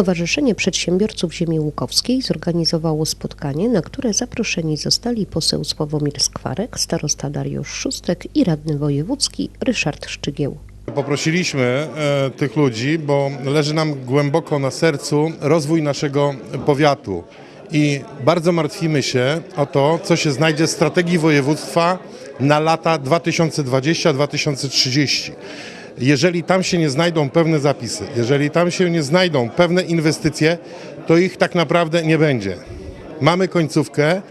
Stowarzyszenie Przedsiębiorców Ziemi Łukowskiej zorganizowało spotkanie, na które zaproszeni zostali poseł Sławomir Skwarek, starosta Dariusz Szustek i radny wojewódzki Ryszard Szczygieł. Poprosiliśmy e, tych ludzi, bo leży nam głęboko na sercu rozwój naszego powiatu i bardzo martwimy się o to, co się znajdzie w strategii województwa na lata 2020-2030. Jeżeli tam się nie znajdą pewne zapisy, jeżeli tam się nie znajdą pewne inwestycje, to ich tak naprawdę nie będzie. Mamy końcówkę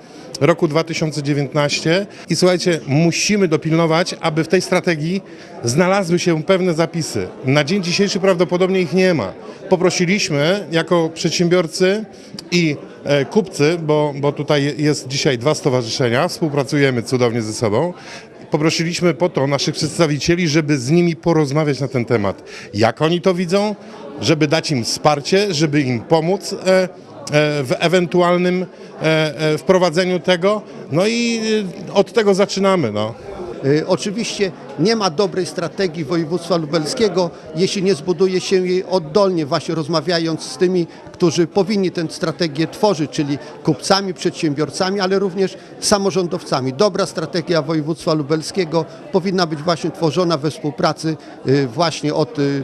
roku 2019 i słuchajcie, musimy dopilnować, aby w tej strategii znalazły się pewne zapisy. Na dzień dzisiejszy prawdopodobnie ich nie ma. Poprosiliśmy jako przedsiębiorcy i e, kupcy, bo, bo tutaj jest dzisiaj dwa stowarzyszenia, współpracujemy cudownie ze sobą. Poprosiliśmy po to naszych przedstawicieli, żeby z nimi porozmawiać na ten temat. Jak oni to widzą, żeby dać im wsparcie, żeby im pomóc. E, e, w ewentualnym e, wprowadzeniu tego. No i od tego zaczynamy. No. Y, Oczywiście nie ma dobrej strategii województwa lubelskiego, jeśli nie zbuduje się jej oddolnie, właśnie rozmawiając z tymi, którzy powinni tę strategię tworzyć, czyli kupcami, przedsiębiorcami, ale również samorządowcami. Dobra strategia województwa lubelskiego powinna być właśnie tworzona we współpracy y, właśnie od y,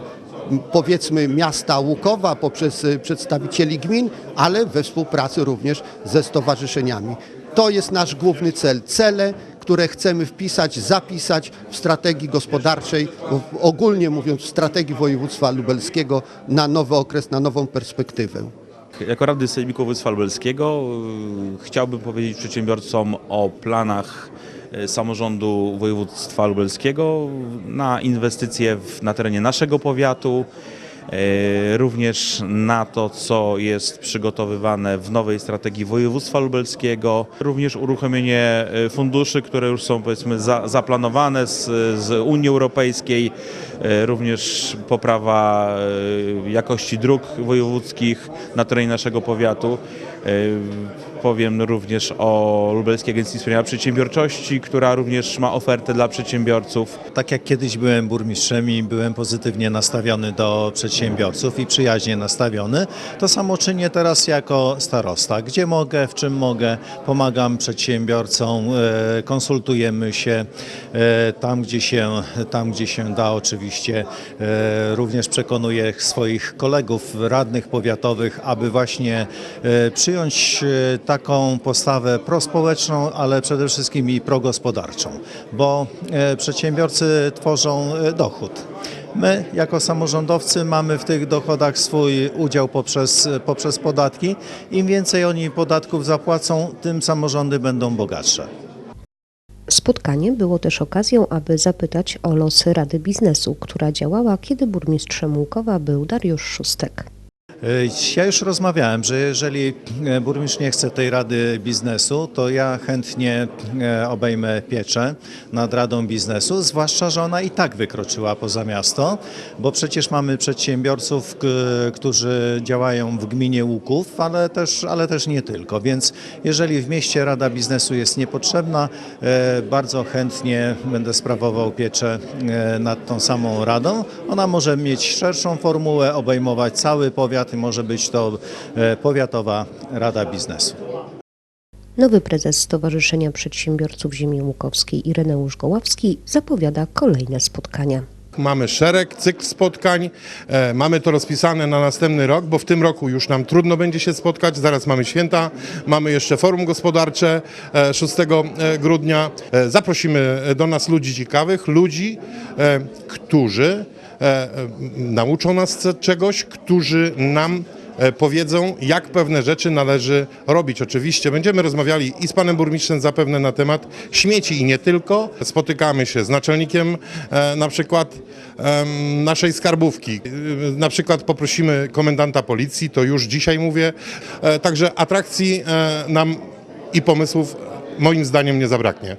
powiedzmy miasta Łukowa poprzez y, przedstawicieli gmin, ale we współpracy również ze stowarzyszeniami. To jest nasz główny cel. Cele, które chcemy wpisać, zapisać w strategii gospodarczej, ogólnie mówiąc w strategii województwa lubelskiego na nowy okres, na nową perspektywę. Jako radny Sejmiku Województwa Lubelskiego y, chciałbym powiedzieć przedsiębiorcom o planach y, samorządu województwa lubelskiego na inwestycje w, na terenie naszego powiatu, również na to, co jest przygotowywane w nowej strategii województwa lubelskiego, również uruchomienie y, funduszy, które już są powiedzmy za, zaplanowane z, z Unii Europejskiej, y, również poprawa jakości dróg wojewódzkich na terenie naszego powiatu. Powiem również o Lubelskiej Agencji Wspierania Przedsiębiorczości, która również ma ofertę dla przedsiębiorców. Tak jak kiedyś byłem burmistrzem i byłem pozytywnie nastawiony do przedsiębiorców i przyjaźnie nastawiony, to samo czynię teraz jako starosta. Gdzie mogę, w czym mogę, pomagam przedsiębiorcom, e, konsultujemy się e, tam, gdzie się, tam, gdzie się da oczywiście. E, Również przekonuję swoich kolegów radnych powiatowych, aby właśnie e, przyjąć e, taką postawę prospołeczną, ale przede wszystkim i progospodarczą, bo e, przedsiębiorcy tworzą e, dochód. My, jako samorządowcy, mamy w tych dochodach swój udział poprzez, poprzez podatki. Im więcej oni podatków zapłacą, tym samorządy będą bogatsze. Spotkanie było też okazją, aby zapytać o losy Rady Biznesu, która działała, kiedy burmistrzem Łukowa był Dariusz Szustek. E, Ja już rozmawiałem, że jeżeli e, burmistrz nie chce tej rady biznesu, to ja chętnie e, obejmę pieczę nad radą biznesu, zwłaszcza, że ona i tak wykroczyła poza miasto, bo przecież mamy przedsiębiorców, którzy działają w gminie Łuków, ale też, ale też nie tylko. Więc jeżeli w mieście rada biznesu jest niepotrzebna, bardzo chętnie będę sprawował pieczę nad tą samą radą. Ona może mieć szerszą formułę, obejmować cały powiat może być to e, powiatowa rada biznesu. Nowy prezes Stowarzyszenia Przedsiębiorców Ziemi Łukowskiej Ireneusz Goławski zapowiada kolejne spotkania. Mamy szereg, cykl spotkań, e, mamy to rozpisane na następny rok, bo w tym roku już nam trudno będzie się spotkać, zaraz mamy święta, mamy jeszcze forum gospodarcze e, 6 e, grudnia. E, Zaprosimy do nas ludzi ciekawych, ludzi, e, którzy nauczą nas czegoś, którzy nam e, powiedzą, jak pewne rzeczy należy robić. Oczywiście będziemy rozmawiali i z panem burmistrzem zapewne na temat śmieci i nie tylko. Spotykamy się z naczelnikiem e, na przykład naszej skarbówki. E, Na przykład poprosimy komendanta policji, to już dzisiaj mówię. E, Także atrakcji e, nam i pomysłów moim zdaniem nie zabraknie.